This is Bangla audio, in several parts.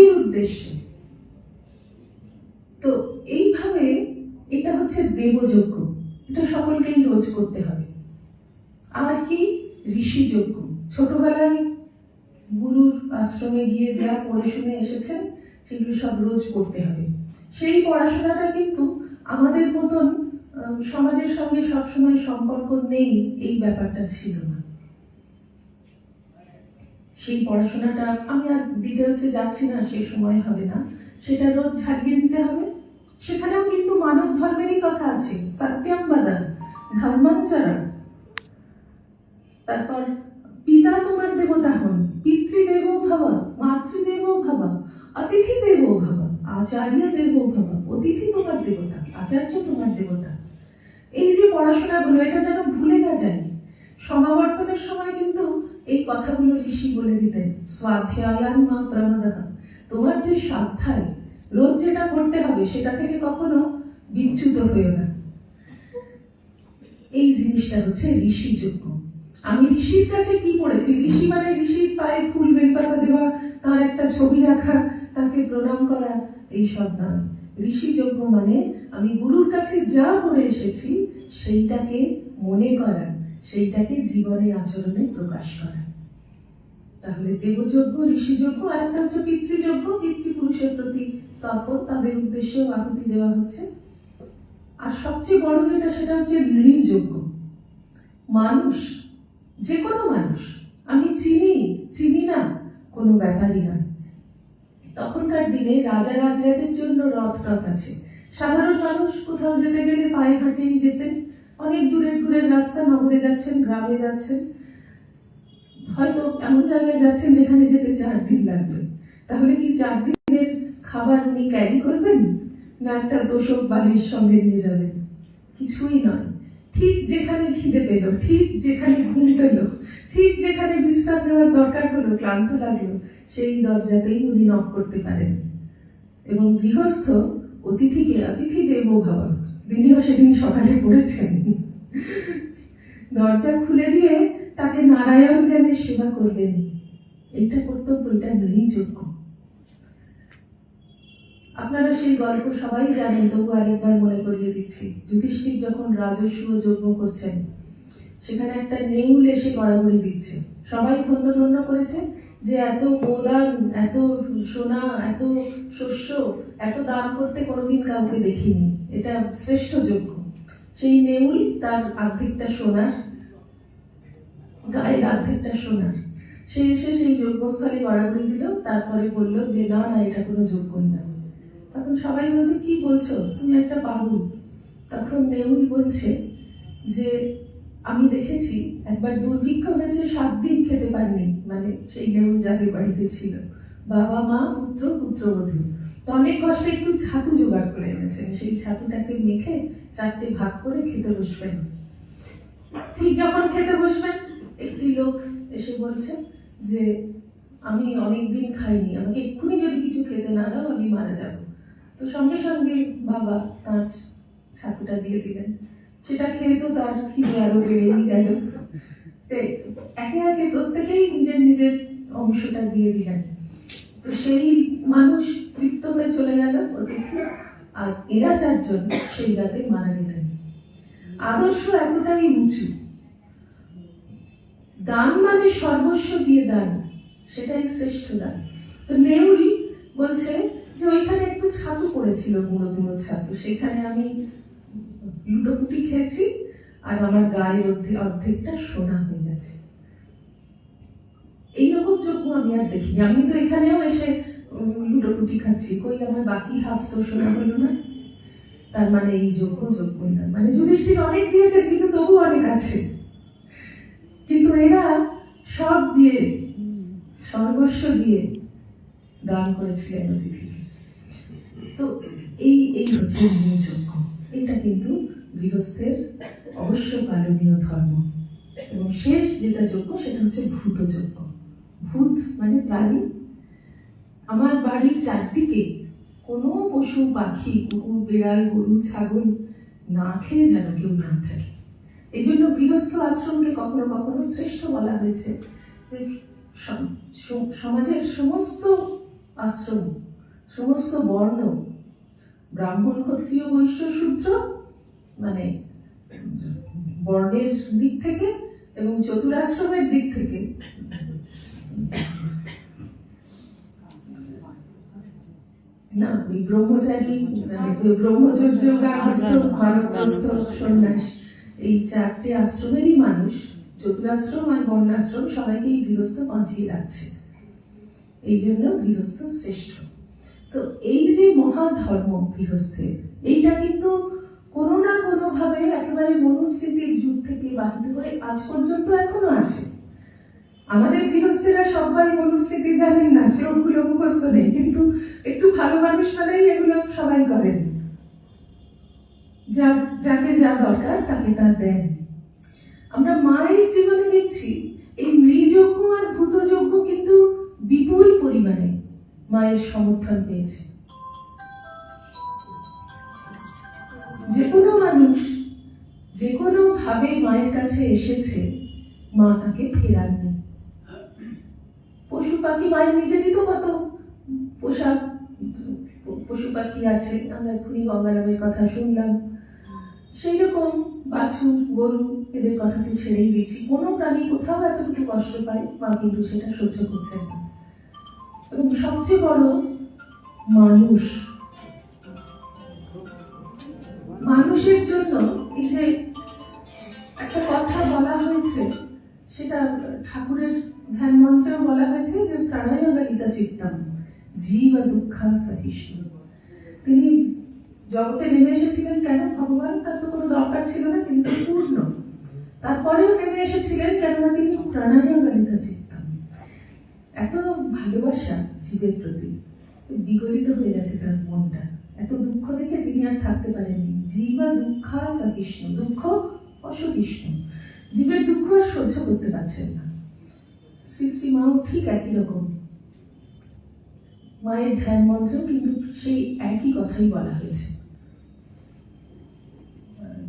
নদীর উদ্দেশ্যে। তো এইভাবে এটা হচ্ছে দেবযজ্ঞ। এটা সকলকেই রোজ করতে হবে। আর কি? ঋষি যজ্ঞ ছোটবেলায় গুরুর আশ্রমে গিয়ে যা পড়ে শুনে এসেছেন, সেগুলো সব রোজ করতে হবে। সেই পড়াশোনাটা কিন্তু আমাদের মতন সমাজের সঙ্গে সবসময় সম্পর্ক নেই, এই ব্যাপারটা ছিল না। সেই পড়াশোনাটা আমি আর ডিটেলসে যাচ্ছি না, সেই সময় হবে না। সেটা রোজ ছাড়িয়ে দিতে হবে। সেখানেও কিন্তু মানব ধর্মেরই কথা আছে। সত্যম বাদান ধর্মাঞ্চরণ তারপর, পিতা তোমার দেবতা হন। পিতৃদেব ভব মাতৃদেব ভব অতিথি দেব ভব আচার্য দেব ভব অতিথি তোমার দেবতা, আচার্য তোমার দেবতা। এই যে পড়াশোনাগুলো, এটা যেন ভুলে না যায় সমাবর্তনের সময় কিন্তু এই কথাগুলো ঋষি বলে দিতেন, স্বাধ্যায়ান মা তোমার যে স্বাধ্যায় রোজ যেটা করতে হবে সেটা থেকে কখনো বিচ্যুত হয়েও না। এই জিনিসটা হচ্ছে ঋষি যোগ্য আমি ঋষির কাছে কি পড়েছি? ঋষি মানে ঋষির পায়ে ফুল বেলপাতা দেওয়া, তার একটা ছবি রাখা, তাকে প্রণাম করা এইসব নয়। ঋষি যজ্ঞ মানে আমি গুরুর কাছে যা পড়ে এসেছি, সেইটাকে মনে করা। সেইটাকে জীবনে আচরণে প্রকাশ করা। তাহলে দেবযজ্ঞ ঋষিযজ্ঞ আর একটা হচ্ছে পিতৃযজ্ঞ পিতৃপুরুষের প্রতি তর্পণ তাদের উদ্দেশ্যেও আহুতি দেওয়া হচ্ছে। আর সবচেয়ে বড় যেটা, সেটা হচ্ছে নৃযজ্ঞ মানুষ যে কোনো মানুষ, আমি চিনি চিনি না, কোনো ব্যাপারই না। তখনকার দিনে রাজা রাজরাদের জন্য রথ টথ আছে। সাধারণ মানুষ কোথাও যেতে গেলে পায়ে হাঁটেই যেতেন। অনেক দূরের দূরের রাস্তা নগরে যাচ্ছেন, গ্রামে যাচ্ছেন। হয়তো এমন জায়গায় যাচ্ছেন যেখানে যেতে চার দিন লাগবে। তাহলে কি চার দিনের খাবার উনি ক্যারি করবেন? না একটা দোষক বাড়ির সঙ্গে নিয়ে যাবেন? কিছুই নয়। ঠিক যেখানে খিদে পেল, ঠিক যেখানে ঘুম পেল, ঠিক যেখানে বিশ্রাম নেওয়ার দরকার হলো, ক্লান্ত লাগল, সেই দরজাতেই উনি নক করতে পারেন। এবং গৃহস্থ অতিথিকে, অতিথি দেব ভাবা তিনিও সেদিন সকালে পড়েছেন। দরজা খুলে দিয়ে তাকে নারায়ণ জ্ঞানের সেবা করবেন এইটা কর্তব্য, এটা নির্যোগ্য আপনারা সেই গল্প সবাই জানেন তবু আরেকবার মনে করিয়ে দিচ্ছি। যুধিষ্ঠির যখন রাজস্ব যজ্ঞ করছেন, সেখানে একটা নেউল এসে গড়াগড়ি দিচ্ছে। সবাই ধন্য ধন্য করেছে যে এত গোদান, এত সোনা, এত শস্য, এত দান করতে কোনোদিন কাউকে দেখিনি। এটা শ্রেষ্ঠ যজ্ঞ সেই নেউল তার অর্ধেকটা সোনার, গায়ের অর্ধেকটা সোনার। সে এসে সেই যজ্ঞস্থলে গড়াগড়ি দিল, তারপরে বলল যে, না না, এটা কোনো যজ্ঞ না। তখন সবাই বলছে, কি বলছো? তুমি একটা পাগল। তখন নেউল বলছে যে, আমি দেখেছি, একবার দুর্ভিক্ষ হয়েছে, সাত দিন খেতে পারিনি। মানে সেই নেউল যাদের বাড়িতে ছিল। বাবা, মা, পুত্র, পুত্রবধূ। অনেক কষ্টে একটু ছাতু জোগাড় করে এনেছেন সেই ছাতুটাকে মেখে চারটে ভাগ করে খেতে বসবেন। ঠিক যখন খেতে বসবেন, একটি লোক এসে বলছে যে, আমি অনেক দিন খাইনি, আমাকে এক্ষুনি যদি কিছু খেতে না দাও, আমি মারা যাব। তো সঙ্গে সঙ্গে বাবা তার ছাতুটা দিয়ে দিলেন। সেটা খেয়ে তো তার খিদে আরও বেড়েই গেল। একে একে প্রত্যেকেই নিজের নিজের অংশটা দিয়ে দিলেন। তো সেই মানুষ তৃপ্ত হয়ে চলে গেল অতিথি। আর এরা চারজন সেই রাতে মারা গেলেন। আদর্শ এতটাই উঁচু। দান মানে সর্বস্ব দিয়ে দান, সেটাই শ্রেষ্ঠ দান। তো নেউল বলছে যে ওইখানে একটু ছাতু পড়েছিল, গুঁড়ো গুঁড়ো ছাতু। সেখানে আমি লুটোপুটি খেয়েছি আর আমার গায়ের অর্ধেক অর্ধেকটা সোনা হয়ে গেছে। এইরকম যজ্ঞ আমি আর দেখিনি। আমি তো এখানেও এসে লুটোপুটি খাচ্ছি। কই আমার বাকি হাফ তো শোনা হলো না? তার মানে এই যোগ্য যজ্ঞ না মানে যুধিষ্ঠির অনেক দিয়েছে কিন্তু তবু অনেক আছে। কিন্তু এরা সব দিয়ে, সর্বস্ব দিয়ে দান করেছিলেন অতিথিকে। তো এই এই হচ্ছে নির্যজ্ঞ এটা কিন্তু গৃহস্থের অবশ্য পালনীয় ধর্ম। এবং শেষ যেটা যোগ্য সেটা হচ্ছে ভূত যজ্ঞ। ভূত মানে প্রাণী আমার বাড়ির চারদিকে কোনো পশু, পাখি, কুকুর, বিড়াল, গরু, ছাগল না খেয়ে যেন কেউ না থাকে। এই জন্য গৃহস্থ আশ্রমকে কখনো কখনো শ্রেষ্ঠ বলা হয়েছে যে সমাজের সমস্ত আশ্রম, সমস্ত বর্ণ, ব্রাহ্মণ, ক্ষত্রিয়, বৈশ্য, শূদ্র মানে বর্ণের দিক থেকে এবং চতুরাশ্রমের দিক থেকে না মানে গৃহস্থ বাঁচিয়ে এই জন্য গৃহস্থ শ্রেষ্ঠ। তো এই যে গৃহস্থের, এইটা কিন্তু কোনো না কোনো ভাবে একেবারে মনুস্মৃতির যুগ থেকে বাহিত হয়ে আজ পর্যন্ত এখনও আছে। আমাদের গৃহস্থেরা সবাই মনুস্মৃতি জানেন না সেরকমগুলো মুখস্থ নেই, কিন্তু একটু ভালো মানুষ মানেই এগুলো সবাই করেন। যা, যাকে যা দরকার তাকে তা দেন। আমরা মায়ের জীবনে দেখছি, এই নৃযজ্ঞ আর ভূতযজ্ঞ কিন্তু বিপুল পরিমাণে মায়ের সমর্থন পেয়েছে। যে কোনো মানুষ যে কোনো ভাবে মায়ের কাছে এসেছে, মা তাকে ফেরাননি পশু পাখি মায়ের নিজেরই তো কত পোশাক, পশু পাখি আছে, আমরা এক্ষুনি গঙ্গারামের কথা শুনলাম। সেই রকম বাছুর, গরু এদের কথা তো ছেড়েই দিচ্ছি কোনো প্রাণী কোথাও এতটুকু কষ্ট পায়, মা কিন্তু সেটা সহ্য করছে না। এবং সবচেয়ে বড় মানুষ। মানুষের জন্য এই যে একটা কথা বলা হয়েছে, সেটা ঠাকুরের ধ্যান মন্ত্রেও বলা হয়েছে যে প্রাণায়ামিতা চিত্তাম, জীব দুঃখা সহিষ্ণু। তিনি জগতে নেমে এসেছিলেন কেন? ভগবান, তার তো কোনো দরকার ছিল না, তিনি তো পূর্ণ। তারপরেও নেমে এসেছিলেন কেননা তিনি প্রাণায়ামিতা চিত্তাম। এত ভালোবাসা জীবের প্রতি, বিগলিত হয়ে গেছে তার মনটা। এত দুঃখ দেখে তিনি আর থাকতে পারেননি। জীবা দুঃখা সহিষ্ণু, দুঃখ অসহিষ্ণু। জীবের দুঃখ আর সহ্য করতে পারছেন না। শ্রী শ্রী মাও ঠিক একই রকম। মায়ের ধ্যান মন্ত্র কিন্তু সেই একই কথাই বলা হয়েছে।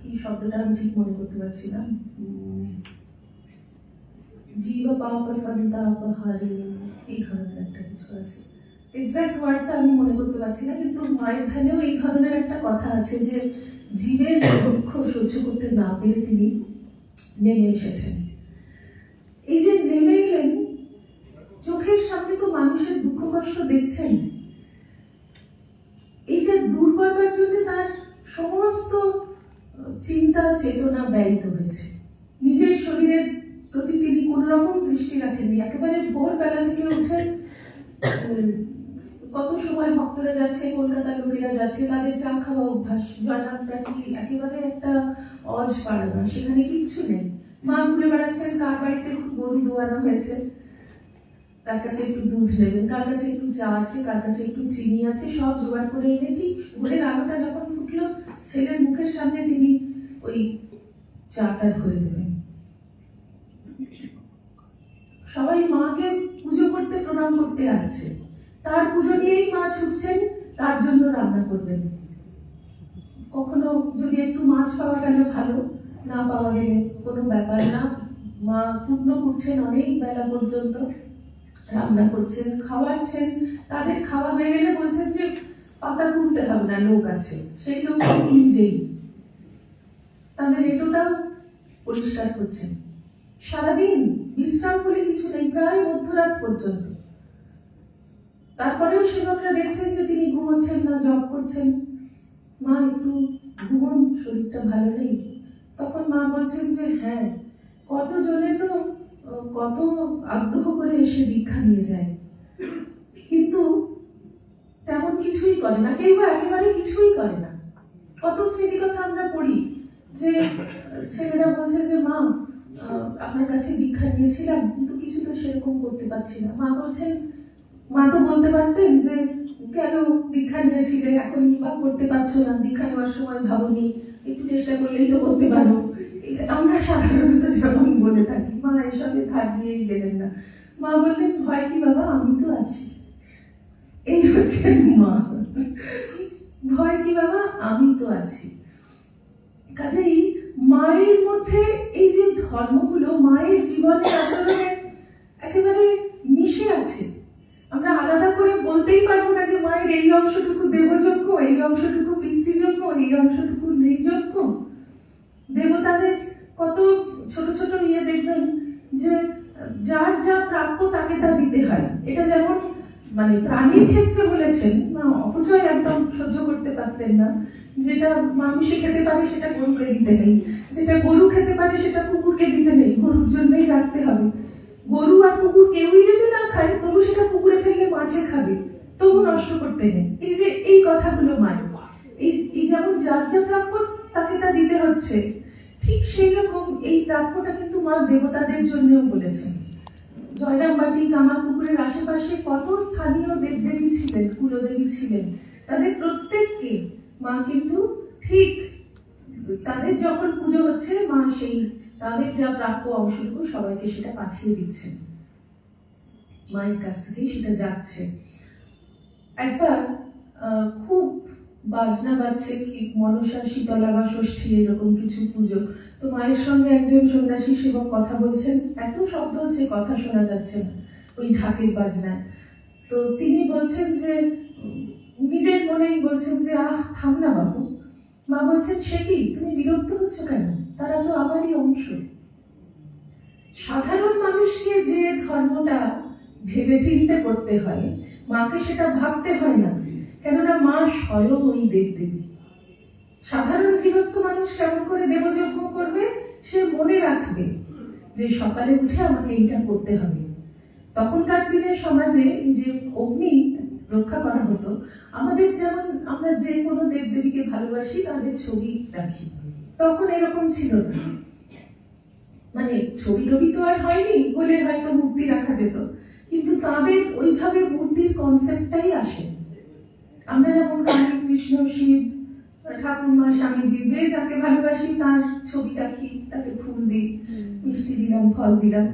কি শব্দটা আমি ঠিক মনে করতে পারছি না? জীব পাপ সন্তাপ হারি এই ধরনের একটা কিছু আছে। এক্সাক্ট ওয়ার্ডটা আমি মনে করতে পারছি না, কিন্তু মায়ের ধ্যানেও এই ধরনের একটা কথা আছে যে, জীবের দুঃখ সহ্য করতে না পেরে তিনি নেমে এসেছেন। এই যে নেমে এলেন চোখের সামনে তো মানুষের দুঃখ কষ্ট দেখছেন। এইটা দূর করবার জন্য তার সমস্ত চিন্তা, চেতনা ব্যয়িত হয়েছে। নিজের শরীরের প্রতি তিনি কোন রকম দৃষ্টি রাখেননি। একেবারে ভোরবেলা থেকে উঠে কত সময় ভক্তরা যাচ্ছে, কলকাতার লোকেরা যাচ্ছে, তাদের চা খাওয়া অভ্যাস জয়নামটা কি একেবারে একটা অজ পাড়ানো সেখানে কিচ্ছু নেই। মা ঘুরে বেড়াচ্ছেন কার বাড়িতে গরু দোয়ানো হয়েছে। তার কাছে একটু দুধ নেবেন কার কাছে একটু চা আছে কার কাছে একটু চিনি আছে, সব জোগাড় করে এনে ঠিক ভোরের আলোটা যখন ফুটলো, ছেলের মুখের সামনে তিনি ওই চাটা ধরে দেবেন সবাই মাকে পুজো করতে, প্রণাম করতে আসছে। তার পুজো নিয়েই মা ছুটছেন, তার জন্য রান্না করবেন। কখনো যদি একটু মাছ পাওয়া গেল ভালো। না পাওয়া গেলে কোনো ব্যাপার না। মা পূর্ণ করছেন অনেক বেলা পর্যন্ত। রান্না করছেন, খাওয়াচ্ছেন। তাদের খাওয়া হয়ে গেলে বলছেন যে, পাতা তুলতে হবে না, লোক আছে। সেই লোক নিজেই। তাদের এটোটাও পরিষ্কার করছেন। সারাদিন বিশ্রাম বলে কিছু নেই, প্রায় মধ্যরাত পর্যন্ত। তারপরেও সেবকরা দেখছেন যে তিনি ঘুমোচ্ছেন না জব করছেন। মা, একটু ঘুমন, শরীরটা ভালো নেই। তখন মা বলছেন যে হ্যাঁ কতজনে তো, কত আগ্রহ করে এসে দীক্ষা নিয়ে যায়। কিন্তু তেমন কিছুই করে না, কেউ একেবারে কিছুই করে না। কত স্মৃতিকথা আমরা পড়ি যে, ছেলেরা বলছে যে, মা, আপনার কাছে দীক্ষা নিয়েছিলাম, কিন্তু কিছু তো সেরকম করতে পারছি না। মা বলছেন, মা তো বলতে পারতেন যে, কেন দীক্ষা নিয়েছিলে? এখন বা করতে পারছ না, দীক্ষা নেওয়ার সময় ভাবনি। একটু চেষ্টা করলেই তো করতে পারো। এটা আমরা সাধারণত যেমন বলে থাকি, মা এসবে ধার দিয়েই দেবেন না। মা বললেন, ভয় কি বাবা? আমি তো আছি। এই হচ্ছে মা। ভয় কি বাবা? আমি তো আছি। কাজেই মায়ের মধ্যে এই যে ধর্মগুলো, মায়ের জীবনের আচরণে একেবারে মিশে আছে। আমরা আলাদা করে বলতেই পারব না যে মায়ের এই অংশটুকু দেবযোগ্য এই অংশটুকু পিতৃযজ্ঞ এই অংশটুকু নৃযজ্ঞ দেবতাদের কত ছোট ছোট ইয়ে দেখবেন যে যার যা প্রাপ্য তাকে তা দিতে হয়। এটা যেমন মানে প্রাণীর ক্ষেত্রে বলেছেন অপচয় একদম সহ্য করতে পারতেন না। যেটা মানুষে খেতে পারে সেটা গরুকে দিতে নেই। যেটা গরু খেতে পারে সেটা কুকুরকে দিতে নেই। গরুর জন্যই রাখতে হবে। গরু আর কুকুর কেউই যদি না খায়, তবু সেটা পুকুরে ফেললে মাছে খাবে। তবু নষ্ট করতে নেই। এই যে এই কথাগুলো মানে এই এই যেমন যার যা প্রাপ্য তাকে তা দিতে হচ্ছে, ঠিক সেই রকম এই প্রাপ্যটা কিন্তু মা দেবতাদের জন্যও বলেছেন। জয়রামবাটি কামারপুকুরের আশেপাশে কত স্থানীয় দেবদেবী ছিলেন, কুলদেবী ছিলেন। তাদের প্রত্যেককে মা কিন্তু ঠিক তাদের যখন পুজো হচ্ছে, মা সেই তাদের যা প্রাপ্য অংশটুকু সবাইকে সেটা পাঠিয়ে দিচ্ছেন। মায়ের কাছ থেকেই সেটা যাচ্ছে। একবার খুব বাজনা বাজছে কি? মনসা, শীতলা বা ষষ্ঠী এরকম কিছু পুজো। তো মায়ের সঙ্গে একজন সন্ন্যাসী সেবক কথা বলছেন। এত শব্দ হচ্ছে, কথা শোনা যাচ্ছে না ওই ঢাকের বাজনায়। তো তিনি বলছেন যে, নিজের মনেই বলছেন যে, আহ, থাম না বাবু। মা বলছেন, সে কি? তুমি বিরক্ত হচ্ছ কেন? তারা তো আমারই অংশ। সাধারণ মানুষকে যে ধর্মটা ভেবে চিন্তে করতে হয়, মাকে সেটা ভাবতে হয় না। কেননা মা স্বয়ং ওই দেবদেবী। সাধারণ গৃহস্থ মানুষ কেমন করে দেবযজ্ঞ করবে, সে মনে রাখবে যে সকালে উঠে আমাকে এইটা করতে হবে। তখনকার দিনে সমাজে যে অগ্নি রক্ষা করা হতো, আমাদের যেমন আমরা যে কোনো দেবদেবীকে ভালোবাসি, তাদের ছবি রাখি। তখন এরকম ছিল না। মানে ছবি টবি তো আর হয়নি, বলে হয়তো মূর্তি রাখা যেত, কিন্তু তাদের ওইভাবে মূর্তির কনসেপ্টটাই আসে আমরা যেমন কালী কৃষ্ণ শিব ঠাকুরমা স্বামীজি যে যাকে ভালোবাসি তার ছবি রাখি তাকে ফুল দিই মিষ্টি দিলাম ফল দিলাম।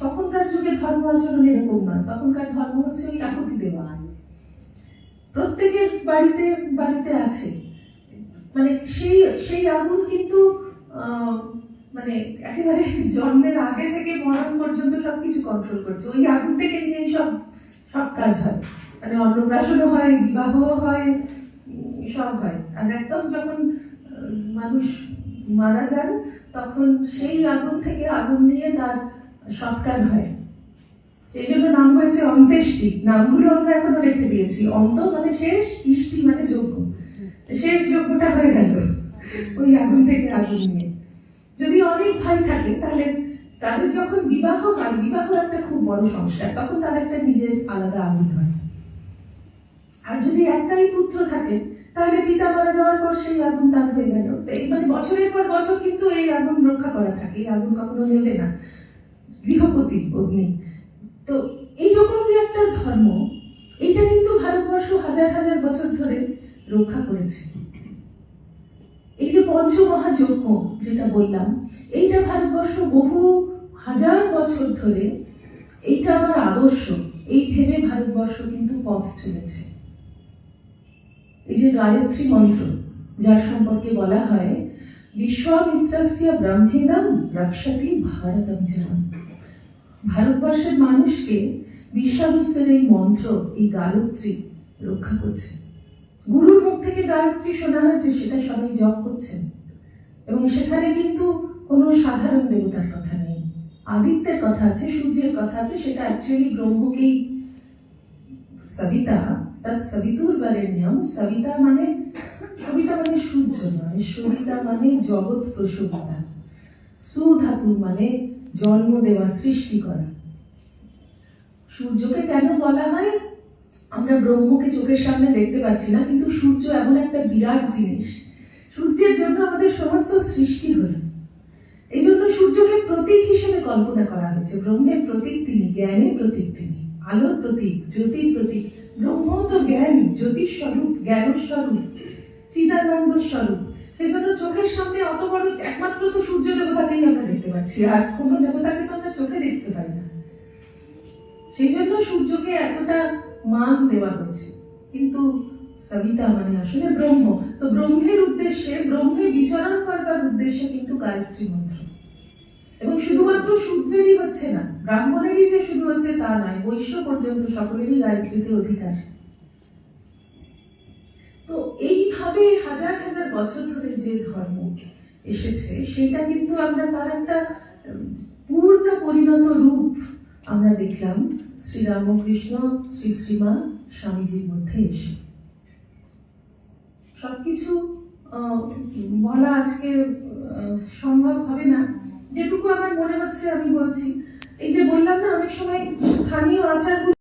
তখনকার যুগে ধর্ম আচরণ এরকম নয়। তখনকার ধর্ম হচ্ছে ওই আহুতি দেওয়া। প্রত্যেকের বাড়িতে বাড়িতে আছে। মানে সেই সেই আগুন কিন্তু আহ, মানে একেবারে জন্মের আগে থেকে মরণ পর্যন্ত সবকিছু কন্ট্রোল করছে। ওই আগুন থেকে নিয়ে সব সব কাজ হয়। মানে অন্নপ্রাশনও হয় বিবাহ হয়, সব হয়। আর একদম যখন মানুষ মারা যান, তখন সেই আগুন থেকে আগুন নিয়ে তার সৎকার হয়। সেই জন্য নাম হয়েছে অন্ত্যেষ্টি। নামগুলো আমরা এখনও রেখে দিয়েছি। অন্ত মানে শেষ, ইষ্টি মানে যোগ্য। শেষ যোগ্যটা হয়ে গেল ওই আগুন থেকে আগুন নিয়ে। যদি অনেক ভাই থাকে, তাহলে তাদের যখন বিবাহ হয়, বিবাহ একটা খুব বড় সংস্কার। তখন তার একটা নিজের আলাদা আগুন হয়। আর যদি একটাই পুত্র থাকে, তাহলে পিতা মারা যাওয়ার পর সেই আগুন তার হয়ে গেল। মানে বছরের পর বছর কিন্তু এই আগুন রক্ষা করা থাকে, এই আগুন কখনো নেবে না। গৃহপতি, অগ্নি। তো এইরকম যে একটা ধর্ম এটা কিন্তু ভারতবর্ষ হাজার হাজার বছর ধরে রক্ষা করেছে। এই যে পঞ্চমহাযজ্ঞ যেটা বললাম, এইটা ভারতবর্ষ বহু হাজার বছর ধরে, এইটা আমার আদর্শ। এই ভেবে ভারতবর্ষ কিন্তু পথ চলেছে। এই যে গায়ত্রী মন্ত্র, যার সম্পর্কে বলা হয় বিশ্বামিত্রাস্য ব্রহ্মেদম রক্ষতি ভারতম ভারতবর্ষের মানুষকে বিশ্বামিত্রের এই মন্ত্র, এই গায়ত্রী রক্ষা করছে। গুরুর মুখ থেকে গায়ত্রী শোনা হয়েছে, সেটা সবাই জপ করছেন। এবং সেখানে কিন্তু কোনো সাধারণ দেবতার কথা নেই। আদিত্যের কথা আছে, সূর্যের কথা আছে, সেটা অ্যাকচুয়ালি ব্রহ্মকেই সবিতা সবিতা মানে মানে সূর্য সবিতা মানে জগৎ প্রসবিতা সুধাতু মানে জন্ম দেওয়া, সৃষ্টি করা। সূর্যকে কেন বলা হয়? আমরা ব্রহ্মকে চোখের সামনে দেখতে পাচ্ছি না, কিন্তু সূর্য এমন একটা বিরাট জিনিস। সূর্যের জন্য আমাদের সমস্ত সৃষ্টি হলো। এই জন্য সূর্যকে প্রতীক হিসেবে কল্পনা করা হয়েছে। ব্রহ্মের প্রতীক তিনি, জ্ঞানের প্রতীক তিনি, আলোর প্রতীক, জ্যোতির প্রতীক। ব্রহ্ম তো জ্ঞান জ্যোতির স্বরূপ জ্ঞান স্বরূপ, চিদানন্দ স্বরূপ। সেই জন্য চোখের সামনে অত বড় একমাত্র তো সূর্য দেবতাকেই আমরা দেখতে পাচ্ছি, আর কোনো দেবতাকে তো আমরা চোখে দেখতে পাই না। সেই জন্য সূর্যকে এতটা মান দেওয়া হয়েছে। কিন্তু সবিতা মানে আসলে ব্রহ্ম। তো ব্রহ্মের উদ্দেশ্যে ব্রহ্মে বিচরণ করবার উদ্দেশ্যে কিন্তু গায়ত্রী মন্ত্র। এবং শুধুমাত্র শূদ্রেরই হচ্ছে না, ব্রাহ্মণেরই যে শুধু হচ্ছে তা নয়, বৈশ্য পর্যন্ত সকলেরই গায়ত্রীতে অধিকার। তো এইভাবে হাজার হাজার বছর ধরে যে ধর্ম এসেছে, সেটা কিন্তু আমরা তার একটা পূর্ণ পরিণত রূপ আমরা দেখলাম শ্রীরামকৃষ্ণ শ্রী শ্রীমা স্বামীজির মধ্যে এসে। সবকিছু বলা আজকে সম্ভব হবে না। যেটুকু আমার মনে হচ্ছে আমি বলছি। এই যে বললাম না অনেক সময় স্থানীয় আচার